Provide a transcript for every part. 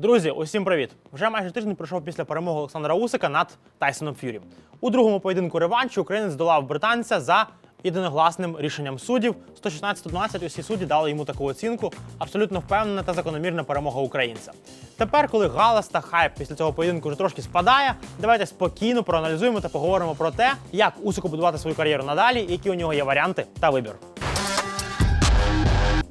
Друзі, усім привіт! Вже майже тиждень пройшов після перемоги Олександра Усика над Тайсоном Ф'юрі. У другому поєдинку реванші українець здолав британця за єдиногласним рішенням суддів. 116-12 усі судді дали йому таку оцінку. Абсолютно впевнена та закономірна перемога українця. Тепер, коли галас та хайп після цього поєдинку вже трошки спадає, давайте спокійно проаналізуємо та поговоримо про те, як Усику будувати свою кар'єру надалі, які у нього є варіанти та вибір.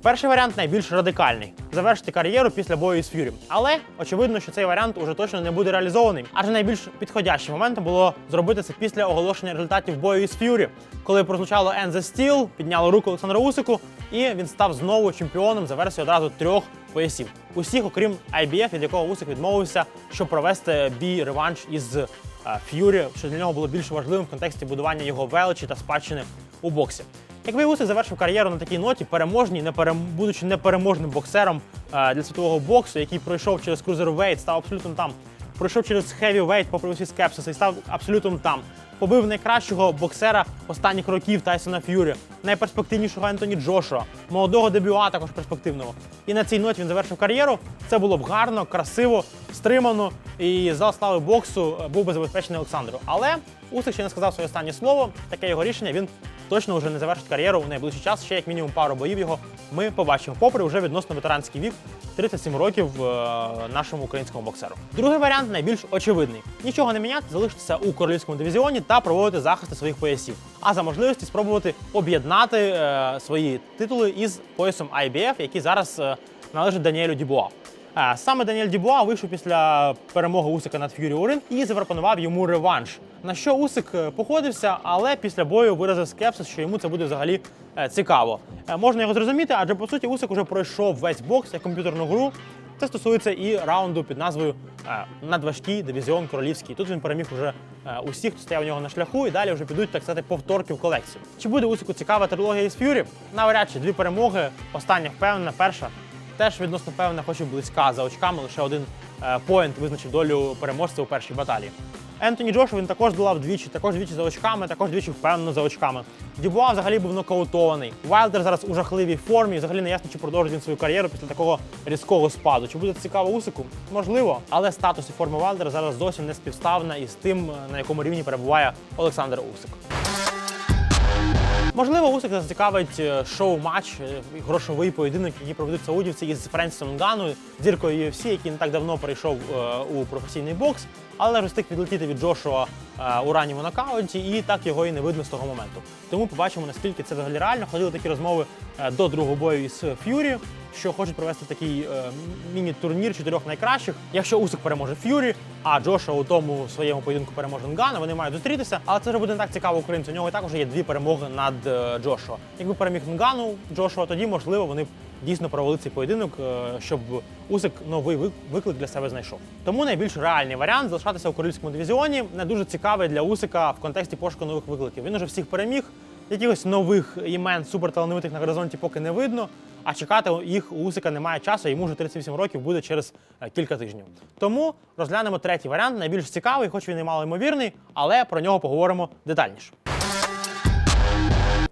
Перший варіант найбільш радикальний завершити кар'єру після бою із Ф'юрі. Але очевидно, що цей варіант уже точно не буде реалізований. Адже найбільш підходящим моментом було зробити це після оголошення результатів бою із Ф'юрі, коли прозвучало «End the Steel», підняло руку Олександру Усику, і він став знову чемпіоном за версією одразу трьох поясів. Усіх, окрім IBF, від якого Усик відмовився, щоб провести бій реванш із е, Ф'юрі, що для нього було більш важливим в контексті будування його величі та спадщини у боксі. Якби Усик завершив кар'єру на такій ноті, переможній, не перем... будучи непереможним боксером е, для світового боксу, який пройшов через Cruiserweight, став абсолютно там, пройшов через Heavyweight, попри усі скепсиси, і став абсолютно там. Побив найкращого боксера останніх років Тайсона Ф'юрі, найперспективнішого Ентоні Джошуа, молодого дебюа, також перспективного. І на цій ноті він завершив кар'єру. Це було б гарно, красиво, стримано. І зал слави боксу е, був би забезпечений Олександру. Але Усик ще не сказав своє останнє слово. Таке його рішення. Він точно вже не завершить кар'єру у найближчий час. Ще як мінімум пару боїв його ми побачимо. Попри вже відносно ветеранський вік, 37 років е, нашому українському боксеру. Другий варіант найбільш очевидний: нічого не міняти, залишитися у королівському дивізіоні та проводити захисти своїх поясів. А за можливості спробувати об'єднати е, свої титули із поясом IBF, який зараз е, належить Даніелю Дібуа. Е, Саме Даніель Дібуа вийшов після перемоги Усика над Ф'юрі Урин і запропонував йому реванш. На що Усик е, погодився, але після бою виразив скепсис, що йому це буде взагалі е, цікаво. Е, Можна його зрозуміти, адже по суті Усик уже пройшов весь бокс як комп'ютерну гру. Це стосується і раунду під назвою е, надважкий дивізіон королівський. Тут він переміг уже е, усіх, хто стояв у нього на шляху, і далі вже підуть так сказати повторки в колекцію. Чи буде Усику цікава трилогія із Ф'юрі? Навряд чи дві перемоги. Остання впевнена, перша теж відносно певна, хоч і близька за очками. Лише один е, поінт визначив долю переможця у першій баталії. Ентоні Джошу він також долав двічі, також двічі за очками, також двічі впевнено за очками. Дюбуа взагалі був нокаутований. Вайлдер зараз у жахливій формі. Взагалі не ясно, чи продовжить він свою кар'єру після такого різкого спаду. Чи буде це цікаво Усику? Можливо, але статус і форма Вайлдера зараз зовсім не співставна із тим, на якому рівні перебуває Олександр Усик. Можливо, Усик зацікавить е, шоу-матч, е, грошовий поєдинок, який проведуть саудівці із Френсом Гану, зіркою UFC, який не так давно перейшов е, у професійний бокс, але встиг відлетіти від Джошуа у ранньому нокауті, і так його і не видно з того моменту. Тому побачимо, наскільки це взагалі реально. Ходили такі розмови до другого бою із Ф'юрі, що хочуть провести такий е, міні-турнір чотирьох найкращих. Якщо Усик переможе Ф'юрі, а Джошуа у тому своєму поєдинку переможе Нгана, вони мають зустрітися. Але це вже буде не так цікаво українцю. У нього і так вже є дві перемоги над е, Джошуа. Якби переміг Нгану Джошуа, тоді можливо вони дійсно провели цей поєдинок, е, щоб Усик новий вик- виклик для себе знайшов. Тому найбільш реальний варіант залишатися у королівському дивізіоні не дуже цікавий для Усика в контексті пошуку нових викликів. Він уже всіх переміг. Якихось нових імен суперталановитих на горизонті поки не видно. А чекати їх у Усика немає часу, йому вже 38 років буде через е, кілька тижнів. Тому розглянемо третій варіант, найбільш цікавий, хоч він і мало ймовірний, але про нього поговоримо детальніше.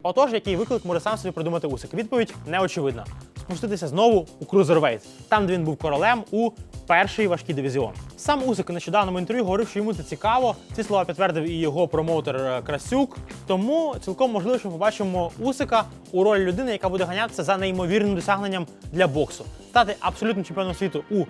Отож, який виклик може сам собі придумати Усик? Відповідь неочевидна. Спуститися знову у Крузервейт, там, де він був королем у перший важкий дивізіон. Сам Усик у нещодавному інтерв'ю говорив, що йому це цікаво. Ці слова підтвердив і його промоутер е, Красюк. Тому цілком можливо, що ми побачимо Усика у ролі людини, яка буде ганятися за неймовірним досягненням для боксу, стати абсолютним чемпіоном світу у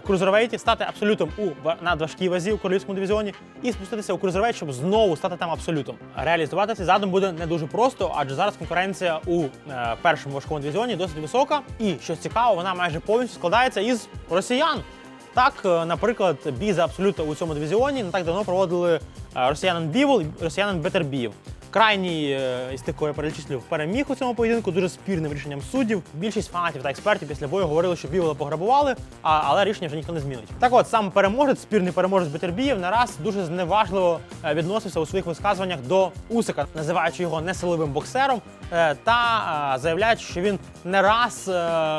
крузервейті, стати абсолютом у ва- надважкій вазі у королівському дивізіоні і спуститися у крузервейт, щоб знову стати там абсолютом. Реалізувати цей задум буде не дуже просто, адже зараз конкуренція у е, першому важкому дивізіоні досить висока. І що цікаво, вона майже повністю складається із росіян. Так, е, наприклад, бій за абсолюта у цьому дивізіоні не так давно проводили е, росіянин Бівол і росіянин Бетербіїв. Крайній е, із тих, кого я перелічислив, переміг у цьому поєдинку дуже спірним рішенням суддів. Більшість фанатів та експертів після бою говорили, що Бівола пограбували, а, але рішення вже ніхто не змінить. Так от сам переможець, спірний переможець Бетербіїв, нараз дуже зневажливо е, відносився у своїх висказуваннях до Усика, називаючи його несиловим боксером е, та заявляючи, що він не раз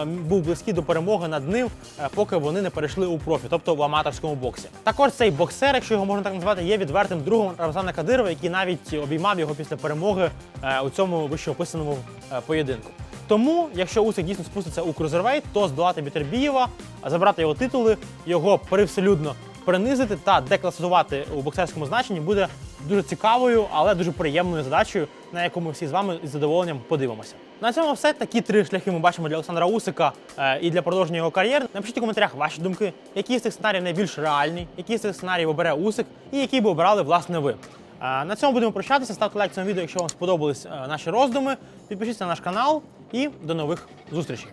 був близький до перемоги над ним, поки вони не перейшли у профі, тобто в аматорському боксі. Також цей боксер, якщо його можна так назвати, є відвертим другом Рамзана Кадирова, який навіть обіймав його після перемоги е, у цьому вищеописаному е, поєдинку. Тому, якщо Усик дійсно спуститься у крузервейт, то здолати Бітербієва, забрати його титули, його привселюдно принизити та декласувати у боксерському значенні буде дуже цікавою, але дуже приємною задачею, на яку ми всі з вами із задоволенням подивимося. На цьому все. Такі три шляхи ми бачимо для Олександра Усика е, і для продовження його кар'єри. Напишіть у коментарях ваші думки, які з цих сценаріїв найбільш реальні, які з цих сценаріїв обере Усик і які би обирали власне ви. На цьому будемо прощатися. Ставте лайк цьому відео, якщо вам сподобались е, наші роздуми. Підпишіться на наш канал і до нових зустрічей.